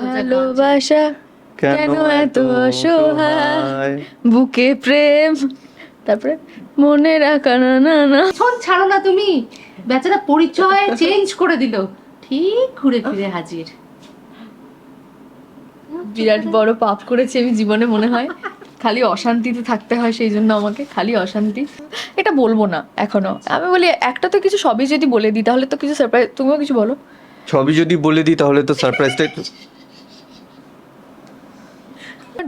ভালোবাসা কেন এত অসহায়? বুকে প্রেম তারপরে মনে রাখা না না না। শোন ছাড়ো না তুমি। বেচারা পরিচয় চেঞ্জ করে দিল। ঠিক ঘুরে ফিরে হাজির। বিরাট বড় পাপ করেছি আমি জীবনে মনে হয়। খালি অশান্তিতে থাকতে হয় সেই জন্য আমাকে খালি অশান্তি। এটা বলব না এখনও। আমি বলি একটা তো কিছু সবই যদি বলে দিই তাহলে তো কিছু সারপ্রাইজ তুমিও কিছু বলো। সবই যদি বলে দিই তাহলে তো সারপ্রাইজটা একটু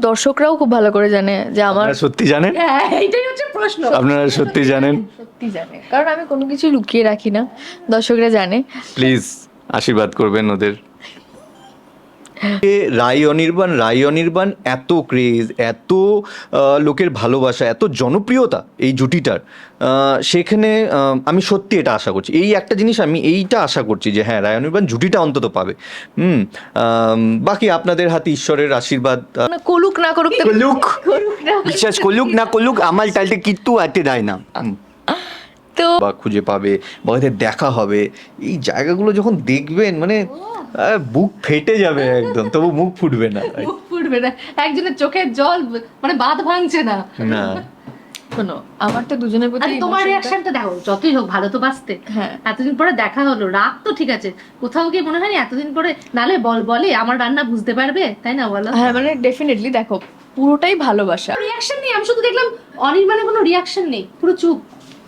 দর্শকরাও খুব ভালো করে জানে যে আমার সত্যি জানেন? হ্যাঁ এইটাই হচ্ছে প্রশ্ন। আপনারা সত্যি জানেন? সত্যি জানে। কারণ আমি কোনো কিছু লুকিয়ে রাখি না। দর্শকরা জানে। প্লিজ আশীর্বাদ করবেন ওদের। রাই অনির্বাণ রাই অনির্বাণ এত ক্রেজ এত লোকের ভালোবাসা এত জনপ্রিয়তা এই জুটিটার। আহ, সেখানে আমি সত্যি এটা আশা করছি। এই একটা জিনিস আমি এইটা আশা করছি যে হ্যাঁ রায় অনির্বাণ জুটিটা অন্তত পাবে। হুম বাকি আপনাদের হাতে ঈশ্বরের আশীর্বাদ আহ, না করুক না বিশ্বাস করলুক না করলুক আমার তাইতে কিচ্ছু আতে দেয় না। তো বা খুঁজে পাবে বা ওদের দেখা হবে। এই জায়গাগুলো যখন দেখবেন মানে বুক ফেটে যাবে একদম তবু মুখ ফুটবে না। মুখ ফুটবে না। একজনের চোখের জল মানে বাঁধ ভাঙছে না। না। শোনো আমার তো দুজনের প্রতি আরে তোমার রিয়াকশনটা দেখো যতই হোক ভালো তো বাঁচতে। হ্যাঁ। এতদিন পরে দেখা হলো রাগ তো ঠিক আছে। কোথাও গিয়ে মনে হয় না এতদিন পরে নালে বল বলে আমার রান্না বুঝতে পারবে? তাই না বলো? হ্যাঁ মানে ডেফিনেটলি দেখো পুরোটাই ভালোবাসা। রিয়াকশন নেই আমি শুধু দেখলাম অনির্বাণে কোনো রিয়াকশন নেই পুরো চুপ।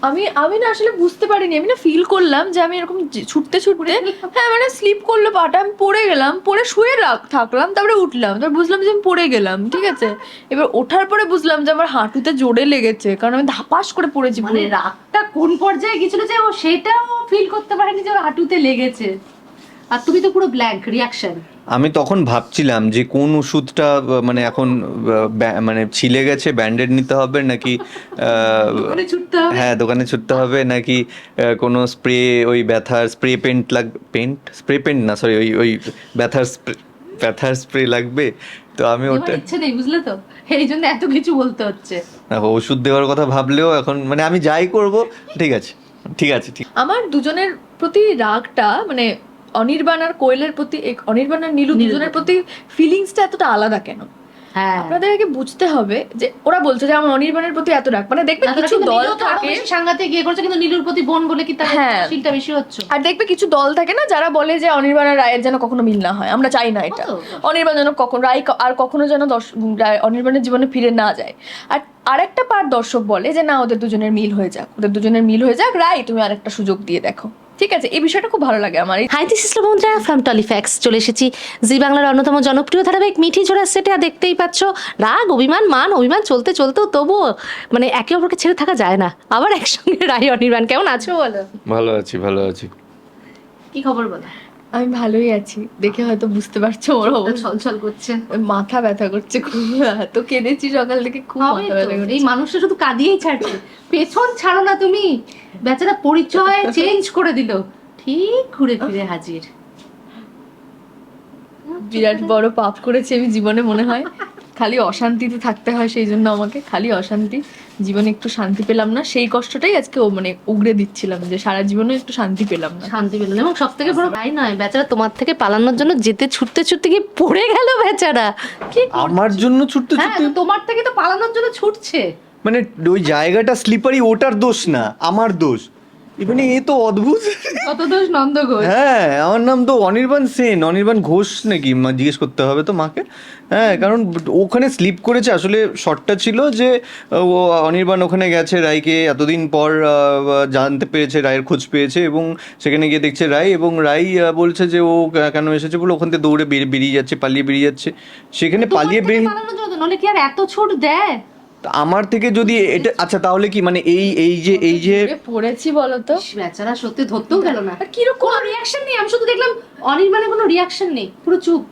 আমি আমি না আসলে বুঝতে পারিনি। আমি না ফিল করলাম যে আমি এরকম ছুটতে ছুটতে হ্যাঁ মানে স্লিপ করল পাটা আমি পড়ে গেলাম পড়ে শুয়ে থাকলাম তারপরে উঠলাম তারপর বুঝলাম যে আমি পড়ে গেলাম ঠিক আছে? এবার ওঠার পরে বুঝলাম যে আমার হাঁটুতে জোরে লেগেছে কারণ আমি ধাপাস করে পড়েছি মানে রাগটা কোন পর্যায়ে গেছিল যে ও সেটাও ফিল করতে পারেনি যে ওর হাঁটুতে লেগেছে? আর তুমি তো পুরো ব্ল্যাঙ্ক রিয়াকশন আমি তখন ভাবছিলাম যে কোন ওষুধটা মানে এখন মানে ছিলে গেছে ব্যান্ডেড নিতে হবে নাকি মানে ছুটতে হ্যাঁ দোকানে ছুটতে হবে নাকি কোনো স্প্রে ওই ব্যথার স্প্রে পেন্ট লাগ পেন্ট? স্প্রে পেন্ট না সরি ওই ওই ব্যথার স্প্রে ব্যথার স্প্রে লাগবে। তো আমি ওটা ইচ্ছে নেই বুঝলে তো? এই জন্য এত কিছু বলতে হচ্ছে। দেখো ওষুধ দেওয়ার কথা ভাবলেও এখন মানে আমি যাই করব ঠিক আছে ঠিক আছে ঠিক। আমার দুজনের প্রতি রাগটা মানে অনির্বাণ আর কোয়েলের প্রতি এক- অনির্বাণ আর নীলু দুজনের প্রতি। ফিলিংসটা এতটা আলাদা কেন? হ্যাঁ। আপনাদেরকে বুঝতে হবে যে ওরা বলছে যে আমার অনির্বাণের প্রতি এত রাগ। মানে দেখবে কিছু দল থাকে বেশি সাংঘাতিক গিয়ে করছে কিন্তু নীলুর প্রতি বোন বলে কি তার হ্যাঁ। ফিলটা বেশি হচ্ছে? আর দেখবে কিছু দল থাকে না যারা বলে যে অনির্বাণ আর রায়ের যেন কখনো মিল না হয়। আমরা চাই না এটা। অনির্বাণ যেন কখন রায় আর কখনো যেন অনির্বাণের জীবনে ফিরে না যায়। আর আরেকটা পার দর্শক বলে যে না ওদের দুজনের মিল হয়ে যাক। ওদের দুজনের মিল হয়ে যাক। রায় তুমি আরেকটা সুযোগ দিয়ে দেখো। ঠিক আছে এই বিষয়টা খুব ভালো লাগে আমার। এই হাই দিস ইসলাম বন্ধুরা ফ্রম টলিফ্যাক্স চলে এসেছি জি বাংলার অন্যতম জনপ্রিয় ধারাবাহিক মিঠি ঝোড়া সেটে দেখতেই পাচ্ছ রাগ অভিমান মান অভিমান চলতে চলতেও তবুও মানে একে অপরকে ছেড়ে থাকা যায় না। আবার একসঙ্গে রায় অনির্বাণ কেমন আছো বলো? ভালো আছি ভালো আছি। কি খবর বলো? আমি ভালোই আছি। দেখে হয়তো বুঝতে পারছ ওর অবস্থা। ছলছল করছে। মাথা ব্যথা করছে খুব। এত কেঁদেছি সকাল থেকে খুব মাথা ব্যথা করছে। এই মানুষটা শুধু কাঁদিয়েই ছাড়ছে। পেছন ছাড়ো না তুমি। বেচারা পরিচয় চেঞ্জ করে দিল। ঠিক ঘুরে ফিরে হাজির। বিরাট বড় পাপ করেছি আমি জীবনে মনে হয়। খালি অশান্তিতে থাকতে হয় সেই জন্য আমাকে। খালি অশান্তি। জীবনে একটু শান্তি পেলাম না। সেই কষ্টটাই আজকে ও মানে উগড়ে দিচ্ছিলাম যে সারা জীবনে একটু শান্তি পেলাম না। শান্তি পেলাম এবং সব থেকে বড় তাই নয় বেচারা তোমার থেকে পালানোর জন্য যেতে ছুটতে ছুটতে গিয়ে পড়ে গেল বেচারা। কি আমার জন্য ছুটতে হ্যাঁ ছুটতে তোমার থেকে তো পালানোর জন্য ছুটছে। মানে ওই জায়গাটা স্লিপারি ওটার দোষ না আমার দোষ। মানে এ তো অদ্ভুত। কত দোষ নন্দ ঘোষ হ্যাঁ আমার নাম তো অনির্বাণ সেন। অনির্বাণ ঘোষ নাকি? জিজ্ঞেস করতে হবে তো মাকে। হ্যাঁ কারণ ওখানে স্লিপ করেছে আসলে শর্টটা ছিল যে ও অনির্বাণ ওখানে গেছে রায়কে। এতদিন পর জানতে পেরেছে রায়ের খোঁজ পেয়েছে এবং সেখানে গিয়ে দেখছে রায় এবং রায় আহ, বলছে যে ও কেন এসেছে বলে ওখান থেকে দৌড়ে বেরিয়ে যাচ্ছে পালিয়ে বেরিয়ে যাচ্ছে। সেখানে পালিয়ে বেরিয়ে কি আর এত ছুট দেয়? তা আমার থেকে যদি এটা আচ্ছা তাহলে কি মানে এই এই যে এই যে পড়েছি বলতো। ইস, বেচারা সত্যি ধরতেও গেল না। আর কীরকম? কোনো রিয়াকশন নেই আমি শুধু দেখলাম অনির্বাণে কোনো রিয়াকশন নেই পুরো চুপ।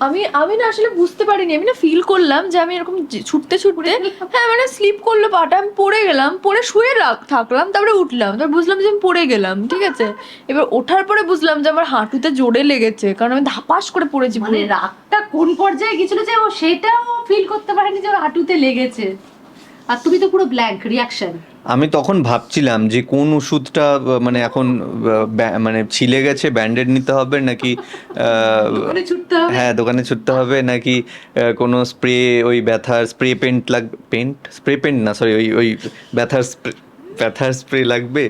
আমি আমি না আসলে বুঝতে পারিনি আমি না ফিল করলাম যে আমি এরকম ছুটতে ছুটতে হ্যাঁ মানে স্লিপ করল পাটা আমি পড়ে গেলাম পড়ে শুয়ে রাখ- থাকলাম তারপরে উঠলাম তারপর বুঝলাম যে আমি পড়ে গেলাম ঠিক আছে? এবার ওঠার পরে বুঝলাম যে আমার হাঁটুতে জোরে লেগেছে কারণ আমি ধাপাস করে পড়েছি মানে রাগটা কোন পর্যায়ে গেছিল যে ও সেটাও ফিল করতে পারেনি যে ওর হাঁটুতে লেগেছে? আর তুমি তো পুরো ব্ল্যাঙ্ক রিয়াকশন আমি তখন ভাবছিলাম যে কোন ওষুধটা মানে এখন মানে ছিলে গেছে ব্যান্ডেড নিতে হবে নাকি হ্যাঁ দোকানে ছুটতে হবে নাকি কোনো স্প্রে ওই ব্যথার স্প্রে পেন্ট লাগ পেন্ট? স্প্রে পেন্ট না সরি ওই ওই ব্যথার স্প্রে ব্যথার স্প্রে লাগবে।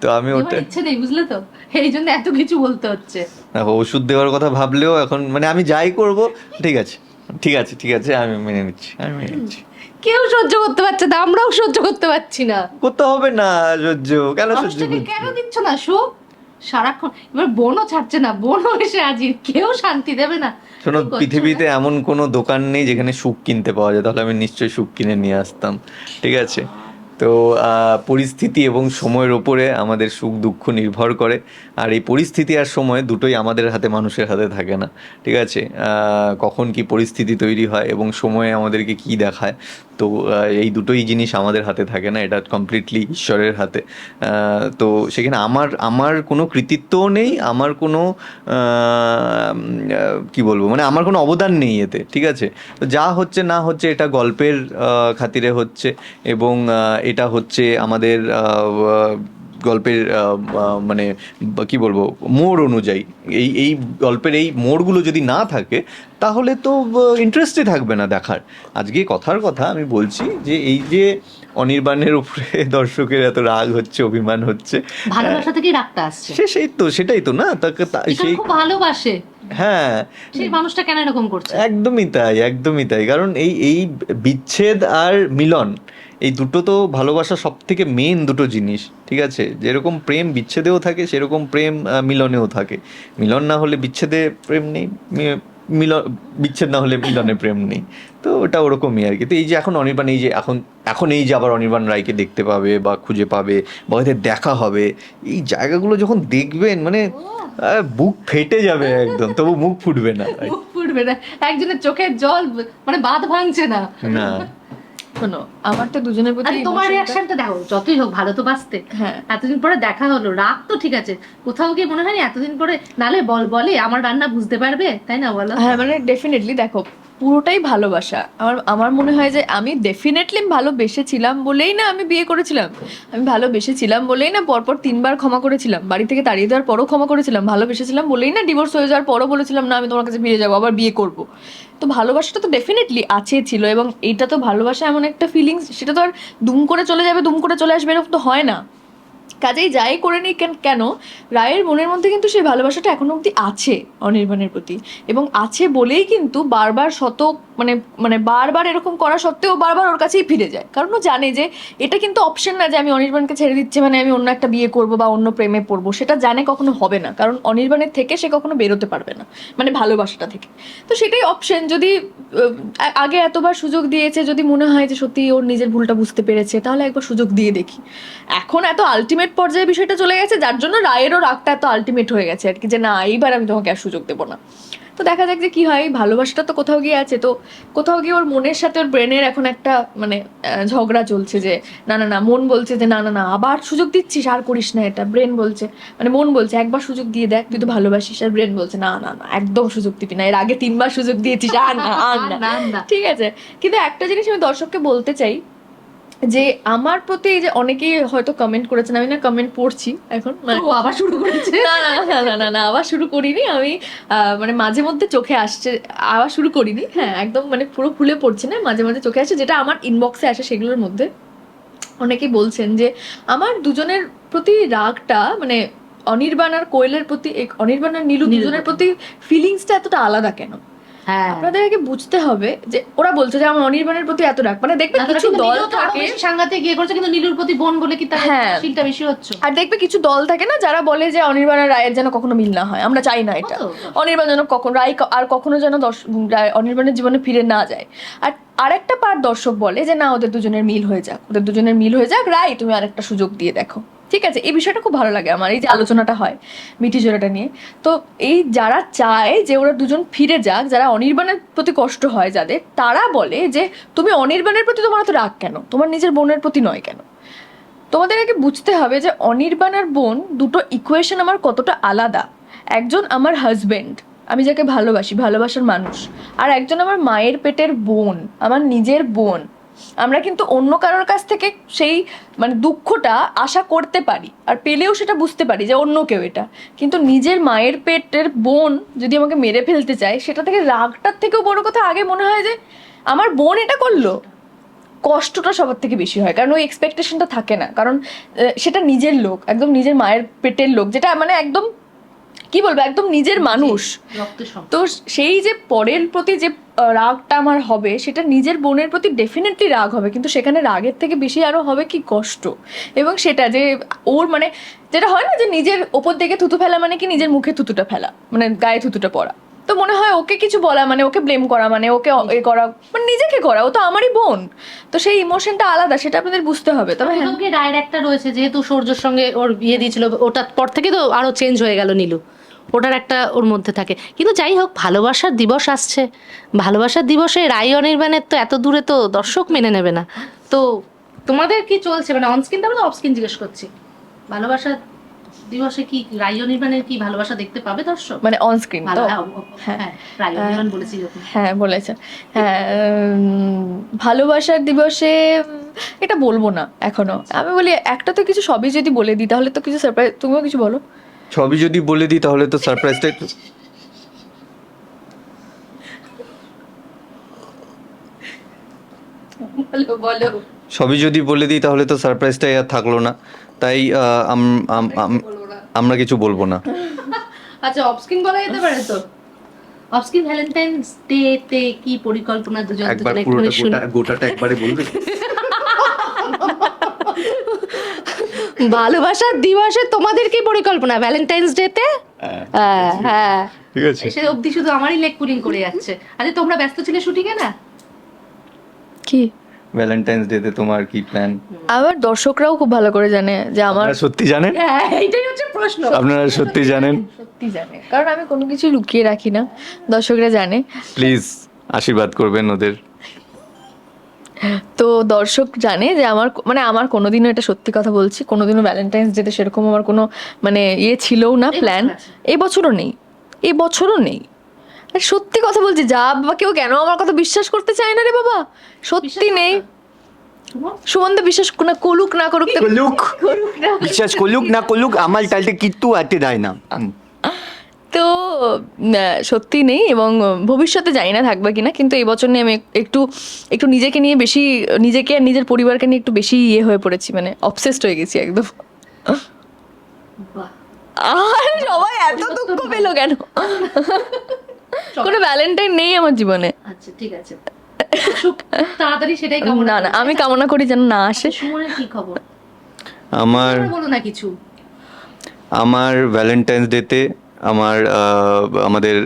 তো আমি ওটা ইচ্ছে নেই বুঝলে তো? এই জন্য এত কিছু বলতে হচ্ছে। দেখো, ওষুধ দেওয়ার কথা ভাবলেও এখন মানে আমি যাই করব ঠিক আছে ঠিক আছে ঠিক আছে আমি মেনে নিচ্ছি আমি মেনে নিচ্ছি। কেউ সহ্য করতে পারছে না আমরাও সহ্য করতে পারছি না। করতে হবে না সহ্য। কেন সহ্য মানুষটাকে কেন দিচ্ছ না সুখ সারাক্ষণ এবার বোনও ছাড়ছে না বোনও এসে হাজির কেউ শান্তি দেবে না। শোনো কি করছ পৃথিবীতে এমন কোনো দোকান নেই যেখানে সুখ কিনতে পাওয়া যায়। তাহলে আমি নিশ্চয়ই সুখ কিনে নিয়ে আসতাম। ঠিক আছে? তো পরিস্থিতি এবং সময়ের ওপরে আমাদের সুখ দুঃখ নির্ভর করে। আর এই পরিস্থিতি আর সময় দুটোই আমাদের হাতে, মানুষের হাতে থাকে না। ঠিক আছে? কখন কি পরিস্থিতি তৈরি হয় এবং সময়ে আমাদেরকে কি দেখায়? তো এই দুটোই জিনিস আমাদের হাতে থাকে না। এটা কমপ্লিটলি ঈশ্বরের হাতে। তো সেখানে আমার আমার কোনো কৃতিত্বও নেই, আমার কোনো কি বলব? মানে আমার কোনো অবদান নেই এতে। ঠিক আছে? তো যা হচ্ছে না হচ্ছে এটা গল্পের খাতিরে হচ্ছে এবং এটা হচ্ছে আমাদের গল্পের মানে কি বলব মোড় অনুযায়ী। এই এই গল্পের এই মোড়গুলো যদি না থাকে তাহলে তো ইন্টারেস্টই থাকবে না দেখার। আজকে কথার কথা আমি বলছি যে এই যে অনির্বাণের উপরে দর্শকের এত রাগ হচ্ছে অভিমান হচ্ছে ভালোবাসা থেকেই রাগটা আসছে। সে সেই তো সেটাই তো না? তাকে সেই খুব ভালোবাসে। হ্যাঁ। সেই মানুষটা কেন এরকম করছে? একদমই তাই একদমই তাই। কারণ এই এই বিচ্ছেদ আর মিলন এই দুটো তো ভালোবাসা সব থেকে মেন দুটো জিনিস ঠিক আছে? যেরকম প্রেম বিচ্ছেদেও থাকে সেরকম প্রেম মিলনেও থাকে। মিলন না হলে বিচ্ছেদে প্রেম নেই মিলন বিচ্ছেদ না হলে মিলনে প্রেম নেই। তো ওটা ওরকমই আর কি। তো এই যে এখন অনির্বাণ এই যে এখন এখন এই যে আবার অনির্বাণ রায়কে দেখতে পাবে বা খুঁজে পাবে বা ওদের দেখা হবে এই জায়গাগুলো যখন দেখবেন মানে বুক ফেটে যাবে একদম তবু মুখ ফুটবে না। ফুটবে না। একজনের চোখের জল মানে বাঁধ ভাঙছে না। না। শোনো আমার তো দুজনের প্রতি তোমার রিয়াকশনটা দেখো যতই হোক ভালো তো বাঁচতে। হ্যাঁ। এতদিন পরে দেখা হলো রাগ তো ঠিক আছে। কোথাও গিয়ে মনে হয় এতদিন পরে নালে বল বলে আমার রান্না বুঝতে পারবে তাই না বলো? হ্যাঁ মানে ডেফিনেটলি দেখো পুরোটাই ভালোবাসা। আমার আমার মনে হয় যে আমি ডেফিনেটলি ভালোবেসেছিলাম বলেই না আমি বিয়ে করেছিলাম। আমি ভালোবেসেছিলাম বলেই না পরপর তিনবার ক্ষমা করেছিলাম। বাড়ি থেকে তাড়িয়ে দেওয়ার পরও ক্ষমা করেছিলাম। ভালোবেসেছিলাম বলেই না ডিভোর্স হয়ে যাওয়ার পরও বলেছিলাম, না, আমি তোমার কাছে ফিরে যাব, আবার বিয়ে করব। তো ভালোবাসাটা তো ডেফিনেটলি আছে ছিল এবং এটা তো ভালোবাসা এমন একটা ফিলিংস সেটা তো আর দুম করে চলে যাবে, দুম করে চলে আসবে এরকম তো হয় না। কাজেই যাই করে নিই কেন রায়ের মনের মধ্যে কিন্তু সেই ভালোবাসাটা এখনও অবধি আছে অনির্বাণের প্রতি। এবং আছে বলেই কিন্তু বারবার শত মানে মানে বারবার এরকম করা সত্ত্বেও বারবার ওর কাছেই ফিরে যায়। কারণ ও জানে যে এটা কিন্তু অপশন না যে আমি অনির্বাণকে ছেড়ে দিচ্ছি মানে আমি অন্য একটা বিয়ে করব বা অন্য প্রেমে পড়ব। সেটা জানে কখনো হবে না। কারণ অনির্বাণের থেকে সে কখনো বেরোতে পারবে না মানে ভালোবাসাটা থেকে। তো সেটাই অপশন যদি আগে এতবার সুযোগ দিয়েছে, যদি মনে হয় যে সত্যি ওর নিজের ভুলটা বুঝতে পেরেছে, তাহলে একবার সুযোগ দিয়ে দেখি। এখন এত আলটিমেট পর্যায়ে বিষয়টা চলে গেছে, যার জন্য রায়েরও রাগটা এত আলটিমেট হয়ে গেছে আর কি, যে না, এইবার আমি তোমাকে আর সুযোগ দেবো না। তো দেখা যাক যে কি হয়। ভালোবাসাটা তো কোথাও গিয়ে আছে। তো কোথাও গিয়ে ওর মনের সাথে ওর ব্রেনের এখন একটা মানে ঝগড়া চলছে যে না না না মন বলছে যে না না না আবার সুযোগ দিচ্ছিস? আর করিস না এটা। ব্রেন বলছে মানে মন বলছে একবার সুযোগ দিয়ে দেখ তুই তো ভালোবাসিস। আর ব্রেন বলছে না না না একদম সুযোগ দিবি না। এর আগে তিনবার সুযোগ দিয়েছিস। আর না আর না। ঠিক আছে। কিন্তু একটা জিনিস আমি দর্শককে বলতে চাই যে আমার প্রতি এই যে অনেকেই হয়তো কমেন্ট করেছেন আমি না কমেন্ট পড়ছি এখন মানে ও আবার শুরু করেছে? না না না না না না আবার শুরু করিনি আমি মানে মাঝে মধ্যে চোখে আসছে আবার শুরু করিনি হ্যাঁ একদম মানে পুরো খুলে পড়ছে না মাঝে মাঝে চোখে আসছে যেটা আমার ইনবক্সে আসে সেগুলোর মধ্যে। অনেকেই বলছেন যে আমার দুজনের প্রতি রাগটা মানে অনির্বাণ আর কোয়েলের প্রতি এক- অনির্বাণ আর নীলু দুজনের প্রতি। ফিলিংসটা এতটা আলাদা কেন? আপনাদের আগে বুঝতে হবে যে ওরা বলছে যে আমার অনির্বাণের প্রতি এত রাগ। মানে দেখবে কিছু দল থাকে বেশি সাংঘাতিক ইয়ে করছে কিন্তু নীলুর প্রতি বোন বলে কি তার হ্যাঁ। ফিলটা বেশি হচ্ছে? আর দেখবে কিছু দল থাকে না যারা বলে যে অনির্বাণ আর রায়ের যেন কখনো মিল না হয়। আমরা চাই না এটা। অনির্বাণ যেন কখন রায় আর কখনো যেন অনির্বাণের জীবনে ফিরে না যায়। আর আরেকটা পার্ট দর্শক বলে যে না ওদের দুজনের মিল হয়ে যাক। ওদের দুজনের মিল হয়ে যাক। রায় তুমি আরেকটা সুযোগ দিয়ে দেখো। ঠিক আছে, এই বিষয়টা খুব ভালো লাগে আমার, এই যে আলোচনাটা হয় মিঠি জোড়াটা নিয়ে। তো এই যারা চায় যে ওরা দুজন ফিরে যাক, যারা অনির্বাণের প্রতি কষ্ট হয় যাদের, তারা বলে যে, তুমি অনির্বাণের প্রতি তোমার তো রাগ কেন? তোমার নিজের বোনের প্রতি নয় কেন? তোমাদের আগে বুঝতে হবে যে অনির্বাণ আর বোন দুটো ইকুয়েশন আমার কতটা আলাদা। একজন আমার হাজব্যান্ড আমি যাকে ভালোবাসি, ভালোবাসার মানুষ, আর একজন আমার মায়ের পেটের বোন, আমার নিজের বোন। আমরা কিন্তু অন্য কারোর কাছ থেকে সেই মানে দুঃখটা আশা করতে পারি আর পেলেও সেটা বুঝতে পারি যে অন্য কেউ এটা। কিন্তু নিজের মায়ের পেটের বোন যদি আমাকে মেরে ফেলতে চায়, সেটা থেকে রাগটার থেকেও বড় কথা আগে মনে হয় যে আমার বোন এটা করল। কষ্টটা সবার থেকে বেশি হয়, কারণ ওই এক্সপেকটেশনটা থাকে না। কারণ সেটা নিজের লোক, একদম নিজের মায়ের পেটের লোক, যেটা মানে একদম কি বলব একদম নিজের মানুষ। তো সেই যে পরের প্রতি যে রাগটা আমার হবে সেটা নিজের বোনের প্রতি ডেফিনেটলি রাগ হবে কিন্তু সেখানে রাগের থেকে বেশি আরও হবে কি কষ্ট। এবং সেটা যে ওর মানে যেটা হয় না যে নিজের ওপর থেকে থুতু ফেলা মানে কি নিজের মুখে থুতুটা ফেলা মানে গায়ে থুতুটা পড়া তো মনে হয় ওকে কিছু বলা মানে ওকে ব্লেম করা মানে ওকে এ করা মানে নিজেকে করা ও তো আমারই বোন। তো সেই ইমোশনটা আলাদা সেটা আপনাদের বুঝতে হবে। তবে হ্যাঁ। রায়ের একটা রয়েছে যেহেতু সূর্যর সঙ্গে ওর বিয়ে দিয়েছিল ওটার পর থেকে তো আরও চেঞ্জ হয়ে গেল নীলু। ওটার একটা ওর মধ্যে থাকে। কিন্তু যাই হোক ভালোবাসার দিবস আসছে। ভালোবাসার দিবসে রায় অনির্বাণের তো এত দূরে তো দর্শক মেনে নেবে না। তো তোমাদের কি চলছে? মানে অনস্ক্রিন তারপরে অফস্ক্রিন জিজ্ঞেস করছি। ভালোবাসার দিবসে কি রায় অনির্বাণের কি ভালোবাসা দেখতে পাবে দর্শক? মানে অন স্ক্রিন ভালো তো হ্যাঁ, হ্যাঁ। রায় অনির্বাণ বলেছি হ্যাঁ বলেছেন হ্যাঁ ভালোবাসার দিবসে এটা বলব না এখনও। আমি বলি একটা তো কিছু সবই যদি বলে দিই তাহলে তো কিছু সারপ্রাইজ তুমিও কিছু বলো। সবই যদি বলে দিই তাহলে তো সারপ্রাইজটা একটু। বলো বলো। সবই যদি বলে দিই তাহলে তো সারপ্রাইজটাই আর থাকল না। তাই আমরা কিছু বলব না। আচ্ছা অফস্ক্রিন বলা যেতে পারে তো? অফস্ক্রিন ভ্যালেন্টাইন্স ডে তে কি পরিকল্পনা দুজন একবার পুরোটা গোটা গোটাটা একবারে বলবে? ভালোবাসার দিবসে তোমাদের কি পরিকল্পনা ভ্যালেন্টাইন্স ডে তে? হ্যাঁ হ্যাঁ ঠিক আছে। এসে অবধি শুধু আমারই লেগ পুলিং করে যাচ্ছে। আরে তোমরা ব্যস্ত ছিলে শুটিংয়ে না? কি? ভ্যালেন্টাইন্স ডে তে তোমার কি প্ল্যান আবার দর্শকরাও খুব ভালো করে জানে যে আমার সত্যি জানেন? হ্যাঁ এইটাই হচ্ছে প্রশ্ন। আপনারা সত্যি জানেন? সত্যি জানে। কারণ আমি কোনো কিছু লুকিয়ে রাখি না দর্শকরা জানে। প্লিজ আশীর্বাদ করবেন ওদের। তো দর্শক জানে যে আমার মানে আমার কোনোদিনও এটা সত্যি কথা বলছি কোনোদিনও ভ্যালেন্টাইন্স ডেতে সেরকম আমার কোনো মানে ইয়ে ছিলও না প্ল্যান এই বছরও নেই এই বছরও নেই। আর সত্যি কথা বলছি যা বাবা কেউ কেন আমার কথা বিশ্বাস করতে চায় না রে বাবা? সত্যি নেই। সুমন্দা বিশ্বাস না করুক না করুক করুক। বিশ্বাস করলুক না করলুক আমার তালতে কিচ্ছু আটতে দেয় না। তো সত্যি নেই এবং ভবিষ্যতে জানি না থাকবে কিনা কিন্তু এই বছর নিয়ে আমি একটু একটু নিজেকে নিয়ে বেশি নিজেকে আর নিজের পরিবারকে নিয়ে একটু বেশি ইয়ে হয়ে পড়েছি মানে অবসেসড হয়ে গেছি একদম। আর সবাই এত দুঃখ পেল কেন? কোনো ভ্যালেন্টাইন নেই আমার জীবনে। আচ্ছা ঠিক আছে। তাড়াতাড়ি সেটাই কামনা না না আমি কামনা করি যেন না আসে। সুমনের কি খবর? আমার বলো না কিছু। আমার ভ্যালেন্টাইন্স ডেতে আমার আমাদের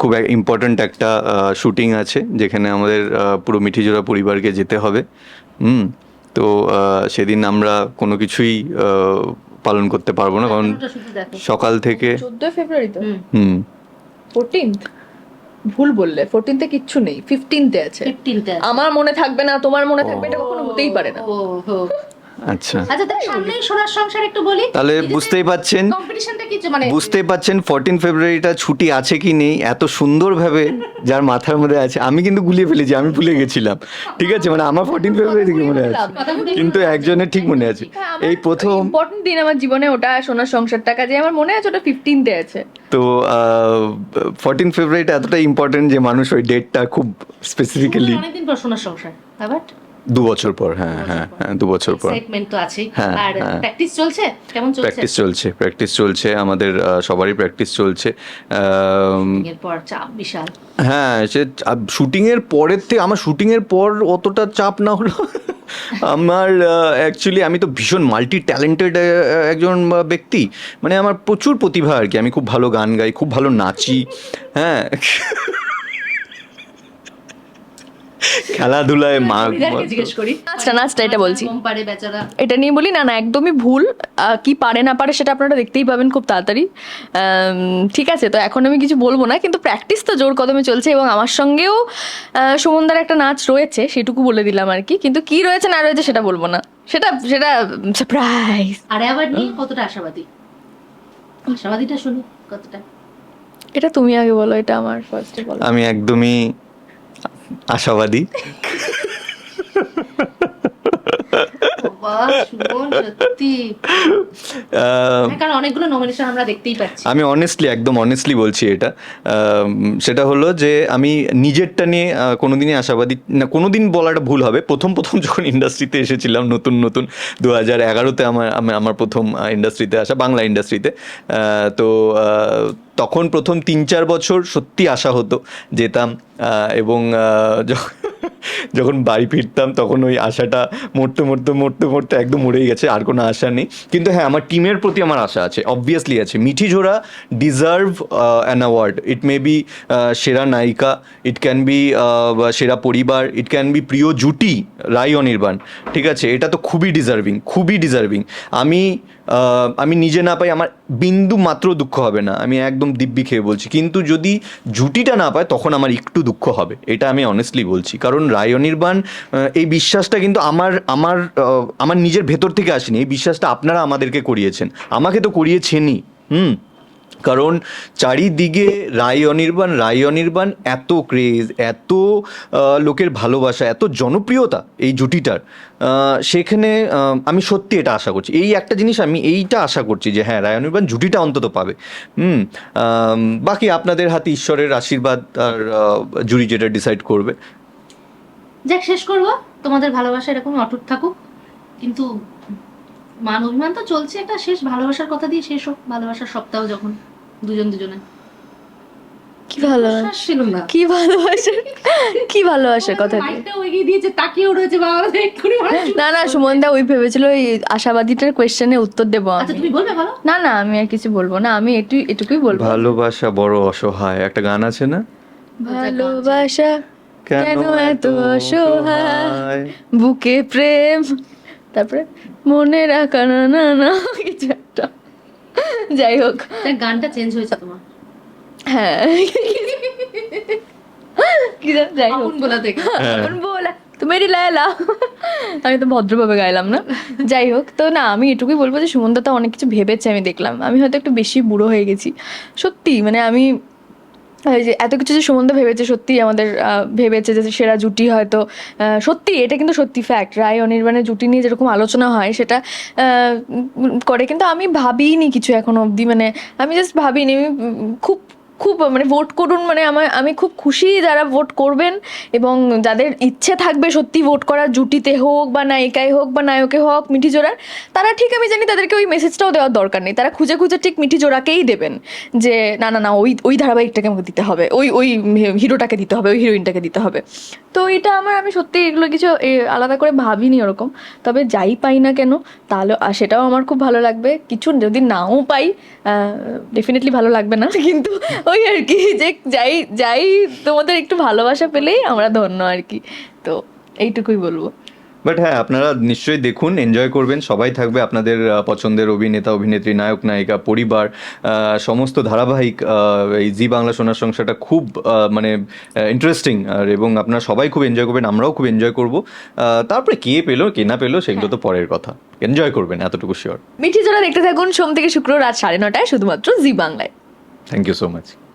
খুব ইম্পর্ট্যান্ট একটা শুটিং আছে যেখানে আমাদের পুরো মিঠিজোড়া পরিবারকে যেতে হবে। হুম তো সেদিন আমরা কোনো কিছুই পালন করতে পারব না কারণ সকাল থেকে চোদ্দই ফেব্রুয়ারি তো? হুম। ফোরটিন্থ ভুল বললে ফোরটিনতে কিচ্ছু নেই ফিফটিনতে আছে। আমার মনে থাকবে না তোমার মনে থাকবে এটা কখনো হতেই পারে না। আচ্ছা। আচ্ছা তাহলে সামনেই সোনার সংসার একটু বলি। তাহলে বুঝতেই পাচ্ছেন কম্পিটিশনটা কিছু মানে বুঝতেই পাচ্ছেন ফোরটিন ফেব্রুয়ারিটা ছুটি আছে কি নেই এত সুন্দরভাবে যার মাথার মধ্যে আছে আমি কিন্তু গুলিয়ে ফেলেছি আমি ভুলে গেছিলাম। ঠিক আছে মানে আমার ফোরটিন ফেব্রুয়ারি থেকে মনে আছে। কিন্তু একজনের ঠিক মনে আছে। এই প্রথম ইম্পর্টেন্ট দিন আমার জীবনে ওটা সোনার সংসারটা কাজে আমার মনে আছে ওটা ফিফটিনতে আছে। তো ফোরটিন ফেব্রুয়ারিটা এতটা ইম্পর্টেন্ট যে মানুষ ওই ডেটটা খুব স্পেসিফিক্যালি অনেকদিন পর সোনার সংসার আবার? দু বছর পর হ্যাঁ হ্যাঁ হ্যাঁ দু বছর পর। সেগমেন্ট তো আছেই। হ্যাঁ, আর। প্র্যাকটিস চলছে? কেমন চলছে? প্র্যাকটিস চলছে প্র্যাকটিস চলছে আমাদের সবারই প্র্যাকটিস চলছে। এরপর চাপ বিশাল। হ্যাঁ সে শুটিং এর পরের থেকে আমার শুটিং এর পর অতটা চাপ না হলো। আমার অ্যাকচুয়ালি আমি তো ভীষণ মাল্টি ট্যালেন্টেড একজন ব্যক্তি। মানে আমার প্রচুর প্রতিভা আর কি। আমি খুব ভালো গান গাই খুব ভালো নাচি। হ্যাঁ। খেলাধুলায় মা জিজ্ঞেস করি নাচটা নাচটা এটা বলছি। পারে বেচারা। এটা নিয়ে বলি না না একদমই ভুল। কি পারে না পারে সেটা আপনারা দেখতেই পাবেন খুব তাড়াতাড়ি। ঠিক আছে তো এখন আমি কিছু বলব না কিন্তু প্র্যাকটিস তো জোর কদমে চলছে এবং আমার সঙ্গেও সুমনদার একটা নাচ রয়েছে সেটুকু বলে দিলাম আর কি। কিন্তু কি রয়েছে না রয়েছে সেটা বলব না। সেটা সেটা সারপ্রাইজ আরে আবার নিয়ে কতটা আশাবাদী? আশাবাদীটা শুনি কতটা। এটা তুমি আগে বলো এটা আমার ফার্স্টে বলো। আমি একদমই আশাবাদী। হ্যাঁ, আমি অনেস্টলি একদম অনেস্টলি বলছি এটা। সেটা হলো যে আমি নিজেরটা নিয়ে কোনোদিনই আশাবাদী না কোনোদিন বলাটা ভুল হবে। প্রথম প্রথম যখন ইন্ডাস্ট্রিতে এসেছিলাম নতুন নতুন দু হাজার এগারোতে আমার আমি- আমার প্রথম ইন্ডাস্ট্রিতে আসা বাংলা ইন্ডাস্ট্রিতে তো তখন প্রথম তিন চার বছর সত্যি আশা হতো যেতাম। এবং যখন- বাড়ি ফিরতাম, তখন ওই আশাটা মরতে মরতে মরতে মরতে একদম মরেই গেছে, আর কোনো আশা নেই। কিন্তু হ্যাঁ আমার টিমের প্রতি আমার আশা আছে অবভিয়াসলি আছে। Mithijhora deserve an award it may be সেরা নায়িকা ইট ক্যান বি সেরা পরিবার ইট ক্যান বি প্রিয় জুটি, রাই অনির্বাণ। ঠিক আছে, এটা তো খুবই ডিজার্ভিং খুবই ডিজার্ভিং আমি আমি নিজে না পাই, আমার বিন্দু মাত্র দুঃখ হবে না। আমি একদম দিব্যি খেয়ে বলছি। কিন্তু যদি জুটিটা না পায়, তখন আমার একটু দুঃখ হবে। এটা আমি অনেস্টলি বলছি। কারণ রায় অনির্বাণ এই বিশ্বাসটা কিন্তু আমার আমার আমার নিজের ভেতর থেকে আসেনি। এই বিশ্বাসটা আপনারা আমাদেরকে করিয়েছেন। আমাকে তো করিয়েছেনই। হুম? কারণ চারিদিকে রায় অনির্বাণ রায় অনির্বাণ এত ক্রেজ, এত লোকের ভালোবাসা, এত জনপ্রিয়তা এই জুটিটার। সেখানে আমি সত্যি এটা আশা করছি। এই একটা জিনিস আমি এইটা আশা করছি যে হ্যাঁ রায় অনির্বাণ জুটিটা অন্তত পাবে। হুম? বাকি আপনাদের হাতে ঈশ্বরের আশীর্বাদ আর জুরি যেটা ডিসাইড করবে। যাক শেষ করব। তোমাদের ভালোবাসা এরকম অটুট থাকুক। কিন্তু মান অভিমান তো চলছে একটা শেষ ভালোবাসার কথা দিয়ে শেষ হোক। ভালোবাসার সপ্তাহ যখন দুজন দুজনে। কি ভালোবাসা ছিল না। কি ভালোবাসা কি ভালোবাসার কথা কি? মাইকটাও দিয়েছে তাকিয়েও রয়েছে বাবা এক্ষুনি না না সুমনদা ওই ভেবেছিল ওই আশাবাদীটার কোয়েশ্চেনে উত্তর দেবো আচ্ছা তুমি বলবে বলো। না না আমি আর কিছু বলব না। আমি একটু এটুকুই বলব। ভালোবাসা বড় অসহায়। একটা গান আছে না? ভালোবাসা কেন এত অসহায়? বুকে প্রেম? তারপরে মনে রাখা না না না কিছু একটা। যাই হোক। গানটা চেঞ্জ হয়েছে তোমার। হ্যাঁ। কি যাই হোক। বলা থেকে হ্যাঁ, হ্যাঁ। বলা। তুমি আমি তো ভদ্রভাবে গাইলাম না? যাই হোক তো না আমি এটুকুই বলব যে সুমন তো অনেক কিছু ভেবেছে আমি দেখলাম। আমি হয়তো একটু বেশি বুড়ো হয়ে গেছি। সত্যি মানে আমি এই যে এত কিছু যে সুমন্ত ভেবেছে সত্যি আমাদের ভেবেছে যে সেরা জুটি হয়তো সত্যি, এটা কিন্তু সত্যি ফ্যাক্ট রায় অনির্বাণের জুটি নিয়ে যেরকম আলোচনা হয় সেটা করে। কিন্তু আমি ভাবিনি কিছু এখন অবধি। মানে আমি জাস্ট ভাবিনি। খুব খুব মানে ভোট করুন মানে আমার, আমি খুব খুশি যারা ভোট করবেন এবং যাদের ইচ্ছে থাকবে সত্যি ভোট করার, জুটিতে হোক বা নায়িকায় হোক বা নায়কে হোক, মিঠি জোড়ার, তারা ঠিক আমি জানি তাদেরকে ওই মেসেজটাও দেওয়ার দরকার নেই। তারা খুঁজে খুঁজে ঠিক মিঠি জোড়াকেই দেবেন যে, না না না, ওই ওই ধারাবাহিকটাকে আমাকে দিতে হবে, ওই ওই হিরোটাকে দিতে হবে, ওই হিরোইনটাকে দিতে হবে। তো এটা আমার, আমি সত্যি এগুলো কিছু আলাদা করে ভাবিনি ওরকম। তবে যাই পাই না কেন, তাহলে সেটাও আমার খুব ভালো লাগবে। কিছু যদি নাও পাই ডেফিনেটলি ভালো লাগবে না। কিন্তু ওই আর কি যে যাই যাই তোমাদের একটু ভালোবাসা পেলেই আমরা ধন্য আর কি। তো এইটুকুই বলব। বাট হ্যাঁ আপনারা নিশ্চয়ই দেখুন এনজয় করবেন সবাই থাকবে আপনাদের পছন্দের অভিনেতা অভিনেত্রী নায়ক নায়িকা পরিবার সমস্ত ধারাবাহিক এই জি বাংলা সোনার সংসারটা খুব মানে ইন্টারেস্টিং আর এবং আপনারা সবাই খুব এনজয় করবেন আমরাও খুব এনজয় করব। তারপরে কে পেল কে না পেল সেগুলো তো পরের কথা। এনজয় করবেন এতটুকু শিওর মিঠি জোড়া দেখতে থাকুন সোম থেকে শুক্র রাত সাড়ে নটায় শুধুমাত্র জি বাংলায়। Thank you so much.